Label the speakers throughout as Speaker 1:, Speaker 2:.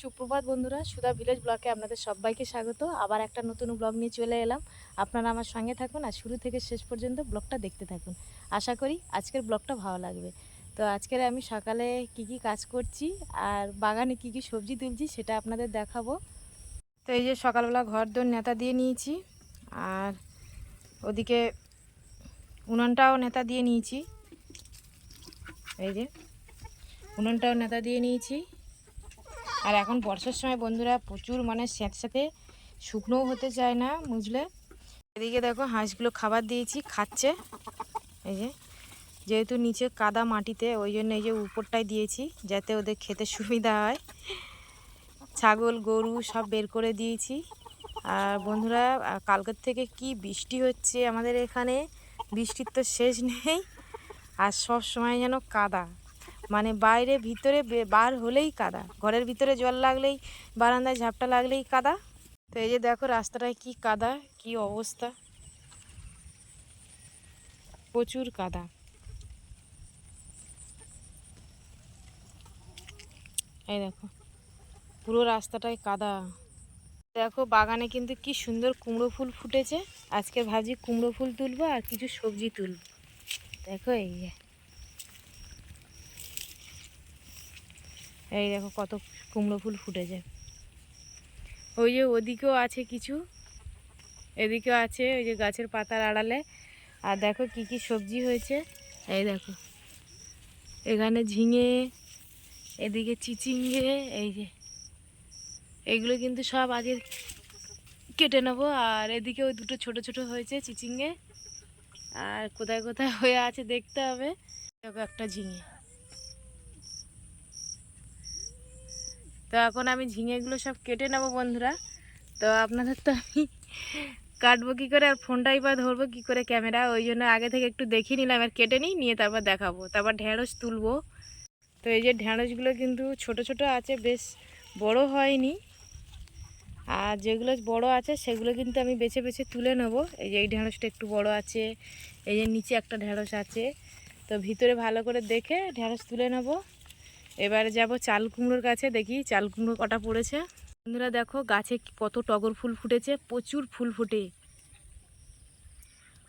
Speaker 1: সুপ্রভাত বন্ধুরা, সুধা ভিলেজ ব্লকে আপনাদের সবাইকে স্বাগত। আবার একটা নতুন ব্লগ নিয়ে চলে এলাম। আপনারা আমার সঙ্গে থাকুন আর শুরু থেকে শেষ পর্যন্ত ব্লগটা দেখতে থাকুন। আশা করি আজকের ব্লগটা ভালো লাগবে। তো আজকের আমি সকালে কি কি কাজ করছি আর বাগানে কি কি সবজি তুলছি সেটা আপনাদের দেখাবো। তো এই যে সকালবেলা ঘর দোর নেতা দিয়ে নিয়েছি আর ওদিকে উনুনটাও নেতা দিয়ে নিয়েছি। এই যে উনুনটাও নেতা দিয়ে নিয়েছি। আর এখন বর্ষার সময় বন্ধুরা প্রচুর মানে স্যাঁতস্যাঁতে শুকনোও হতে চায় না বুঝলে? এদিকে দেখো হাঁসগুলো খাবার দিয়েছি, খাচ্ছে। এই যে, যেহেতু নিচে কাদা মাটিতে, ওই জন্য এই যে উপরটাই দিয়েছি, যাতে ওদের খেতে সুবিধা হয়। ছাগল, গরু সব বের করে দিয়েছি। আর বন্ধুরা কালকের থেকে কি বৃষ্টি হচ্ছে আমাদের এখানে? বৃষ্টির তো শেষ নেই। আর সব সময় যেন কাদা। মানে বাইরে ভিতরে বার হলেই কাদা। ঘরের ভিতরে জল লাগলেই, বারান্দায় ঝাপটা লাগলেই কাদা। তো এই যে দেখো রাস্তাটায় কি কাদা, কি অবস্থা। প্রচুর কাদা। এই দেখো, পুরো রাস্তাটায় কাদা। দেখো বাগানে কিন্তু কি সুন্দর কুমড়ো ফুল ফুটেছে। আজকে ভাবছি কুমড়ো ফুল তুলবো আর কিছু সবজি তুলবো। দেখো এই এই দেখো কত কুমড়ো ফুল ফুটেছে। ওই যে ওদিকেও আছে কিছু। এদিকেও আছে ওই যে গাছের পাতার আড়ালে। আর দেখো কি কি সবজি হয়েছে। এই দেখো। এখানে ঝিঙে, এদিকে চিচিঙ্গে, এই যে। এগুলো কিন্তু সব আগে কেটে নেব। আর এদিকে ওই দুটো ছোট ছোট হয়েছে চিচিঙ্গে। আর কোথায় কোথায় হয়ে আছে দেখতে হবে। দেখো একটা ঝিঙে। তো এখন আমি ঝিঙেগুলো সব কেটে নেব বন্ধুরা। তো আপনাদের তো আমি কাটবো কী করে আর ফোনটাই বা ধরবো কী করে ক্যামেরা, ওই জন্য আগে থেকে একটু দেখিয়ে নিলাম আর কেটে নিই, নিয়ে তারপর দেখাবো। তারপর ঢেঁড়স তুলবো। তো এই যে ঢেঁড়সগুলো কিন্তু ছোট ছোট আছে, বেশ বড় হয়নি। আর যেগুলো বড় আছে, সেগুলো কিন্তু আমি বেছে বেছে তুলে নেব। এই যে এই ঢেঁড়সটা একটু বড় আছে, এই যে নিচে একটা ঢেঁড়স আছে। তো ভিতরে ভালো করে দেখে ঢেঁড়স তুলে নেব। এবারে যাব চাল কুমড়োর কাছে, দেখি চাল কুমড়ো কটা পড়েছে। বন্ধুরা দেখো, গাছে কত টগর ফুল ফুটেছে, প্রচুর ফুল ফুটে।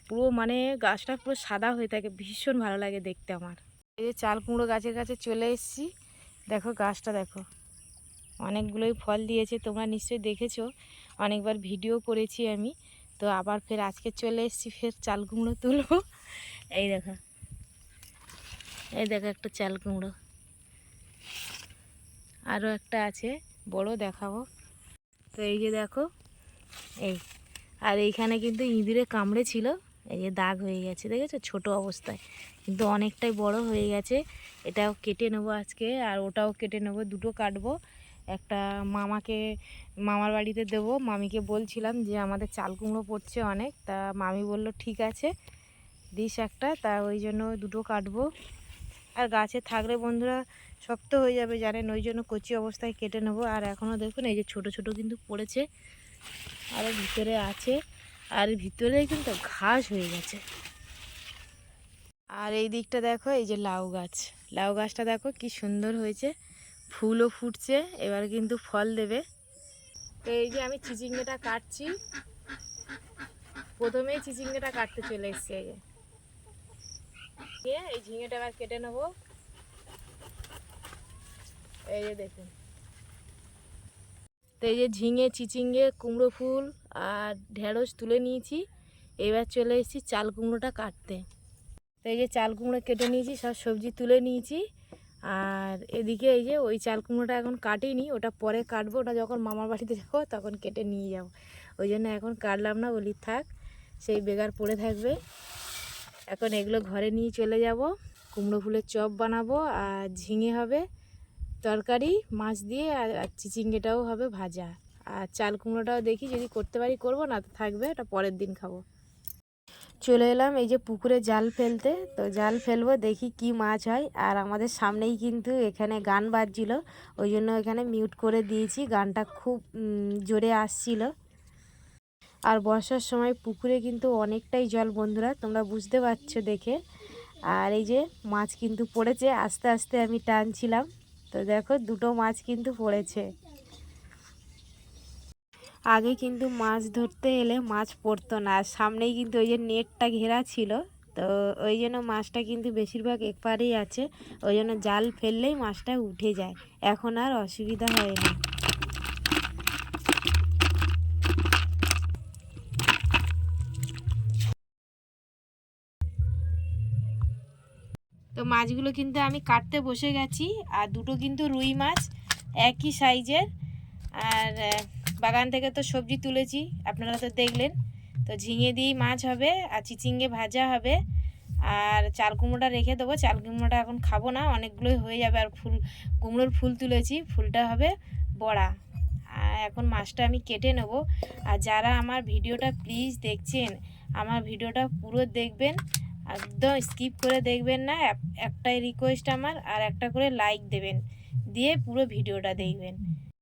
Speaker 1: পুরো মানে গাছটা পুরো সাদা হয়ে থাকে, ভীষণ ভালো লাগে দেখতে আমার। এই যে চাল কুমড়ো গাছের কাছে চলে এসেছি। দেখো গাছটা দেখো, অনেকগুলোই ফল দিয়েছে, তোমরা নিশ্চয়ই দেখেছ। অনেকবার ভিডিও করেছি আমি, তো আবার ফের আজকে চলে এসেছি ফের চাল কুমড়ো তুলবো। এই দেখো এই দেখো একটা চাল কুমড়ো। আরও একটা আছে, বড় দেখাবো। তো এই যে দেখো, এই, আর এইখানে কিন্তু ইঁদুরে কামড়ে ছিল, এই যে দাগ হয়ে গেছে, দেখেছ? ছোট অবস্থায়, কিন্তু অনেকটাই বড় হয়ে গেছে। এটাও কেটে নেব আজকে, আর ওটাও কেটে নেব, দুটো কাটবো। একটা মামাকে, মামার বাড়িতে দেবো। মামিকে বলছিলাম যে, আমাদের চাল কুমড়ো পড়ছে অনেক। তা মামি বলল, ঠিক আছে, দিস একটা। তা ওই জন্য দুটো কাটবো। আর গাছে থাকলে বন্ধুরা শক্ত হয়ে যাবে, জানেন, ওই জন্য কচি অবস্থায় কেটে নেব। আর এখনও দেখুন, এই যে ছোট ছোট কিন্তু পড়েছে আরও ভিতরে আছে, আর ভিতরে কিন্তু ঘাস হয়ে গেছে। আর এই দিকটা দেখো, এই যে লাউ গাছ। লাউ গাছটা দেখো, কি সুন্দর হয়েছে, ফুলও ফুটছে, এবার কিন্তু ফল দেবে। তো এই যে আমি চিচিঙ্গেটা কাটছি, প্রথমেই চিচিঙ্গেটা কাটতে চলে এসছি, এই যে। এই ঝিঙেটা এবার কেটে নেব। এই যে দেখুন। তো এই যে ঝিঙে, চিচিঙ্গে, কুমড়ো ফুল আর ঢেঁড়স তুলে নিয়েছি। এবার চলে এসেছি চাল কুমড়োটা কাটতে। তো এই যে চাল কুমড়ো কেটে নিয়েছি, সব সবজি তুলে নিয়েছি। আর এদিকে এই যে ওই চাল কুমড়োটা এখন কাটিনি, ওটা পরে কাটবো। ওটা যখন মামার বাড়িতে যাব, তখন কেটে নিয়ে যাব। ওই জন্য এখন কাটলাম না, বলি থাক, সেই বেগার পড়ে থাকবে। এখন এগুলো ঘরে নিয়ে চলে যাব। কুমড়ো ফুলের চপ বানাবো আর ঝিঙে হবে। তরকারি, মাছ দিয়ে, আর চিচিঙ্গেটাও হবে ভাজা। আর চাল কুমড়োটাও দেখি যদি করতে পারি করব, না তো থাকবে, ওটা পরের দিন খাব। চলে এলাম এই যে পুকুরে জাল ফেলতে, তো জাল ফেলব, দেখি কি মাছ হয়। আর আমাদের সামনেই কিন্তু এখানে গান বাজছিল, ওই জন্য এখানে মিউট করে দিয়েছি, গানটা খুব জোরে আসছিল। আর বর্ষার সময় পুকুরে কিন্তু অনেকটাই জল, বন্ধুরা, তোমরা বুঝতে পারছ দেখে। আর এই যে মাছ কিন্তু পড়েছে, আস্তে আস্তে আমি টানছিলাম। তো দেখো দুটো মাছ কিন্তু পড়েছে।
Speaker 2: আগে কিন্তু মাছ ধরতে এলে মাছ পড়তো না। আর সামনেই কিন্তু ওই যে নেটটা ঘেরা ছিল, তো ওই জন্য মাছটা কিন্তু বেশিরভাগ একবারেই আছে। ওই জন্য জাল ফেললেই মাছটা উঠে যায়। এখন আর অসুবিধা হয় না। তো মাছগুলো কিন্তু আমি কাটতে বসে গেছি, আর দুটো কিন্তু রুই মাছ, একই সাইজের। আর বাগান থেকে তো সবজি তুলেছি, আপনারা তো দেখলেন। তো ঝিঙে দিয়েই মাছ হবে, আর চিচিঙ্গে ভাজা হবে। আর চাল কুমড়োটা রেখে দেবো, চাল কুমড়োটা এখন খাব না, অনেকগুলোই হয়ে যাবে। আর ফুল, কুমড়োর ফুল তুলেছি, ফুলটা হবে বড়া। আর এখন মাছটা আমি কেটে নেব। আর যারা আমার ভিডিওটা প্লিজ দেখছেন, আমার ভিডিওটা পুরো দেখবেন। একদম স্কিপ করে দেখবেন না একটাই রিকোয়েস্ট আমার আর একটা করে লাইক দেবেন, দিয়ে পুরো ভিডিওটা দেখবেন।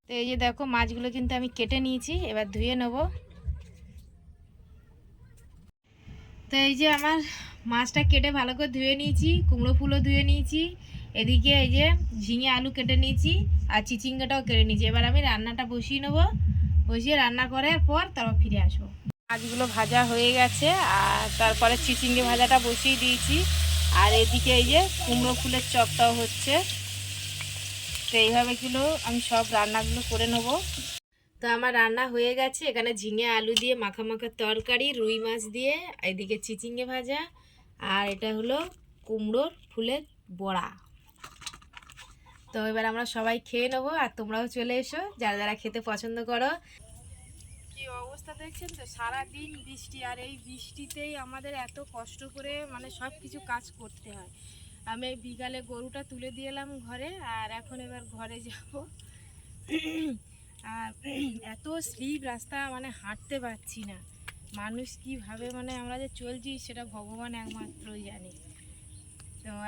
Speaker 2: তো এই যে দেখো মাছগুলো কিন্তু আমি কেটে নিয়েছি, এবার ধুয়ে নেব। তো এই যে আমার মাছটা কেটে ভালো করে ধুয়ে নিয়েছি, কুমড়ো ফুলও ধুয়ে নিয়েছি, এদিকে এই যে ঝিঙে আলু কেটে নিয়েছি আর চিচিঙ্গাটাও কেটে নিয়েছি। এবার আমি রান্নাটা বসিয়ে নেব, বসিয়ে রান্না করার পর তারপর ফিরে আসব। মাছগুলো ভাজা হয়ে গেছে, আর তারপরে চিচিঙ্গে ভাজাটা বসিয়ে দিয়েছি। আর এদিকে এই যে কুমড়ো ফুলের চপটাও হচ্ছে। তো এইভাবে গুলো আমি সব রান্নাগুলো করে নেব। তো আমার রান্না হয়ে গেছে। এখানে ঝিঙে আলু দিয়ে মাখা মাখা তরকারি, রুই মাছ দিয়ে, এদিকে চিচিঙ্গে ভাজা, আর এটা হলো কুমড়োর ফুলের বড়া। তো এবার আমরা সবাই খেয়ে নেব, আর তোমরাও চলে এসো। যারা যারা খেতে পছন্দ করো
Speaker 1: অবস্থা দেখছেন তো? সারাদিন বৃষ্টি আর এই বৃষ্টিতেই আমাদের এত কষ্ট করে মানে সব কিছু কাজ করতে হয়। আমি বিকালে গরুটা তুলে দিয়ে এলাম ঘরে আর এখন এবার ঘরে যাব। আর এত স্লিপ রাস্তা মানে হাঁটতে পারছি না। মানুষ কীভাবে মানে আমরা যে চলছি সেটা ভগবান একমাত্রই জানে।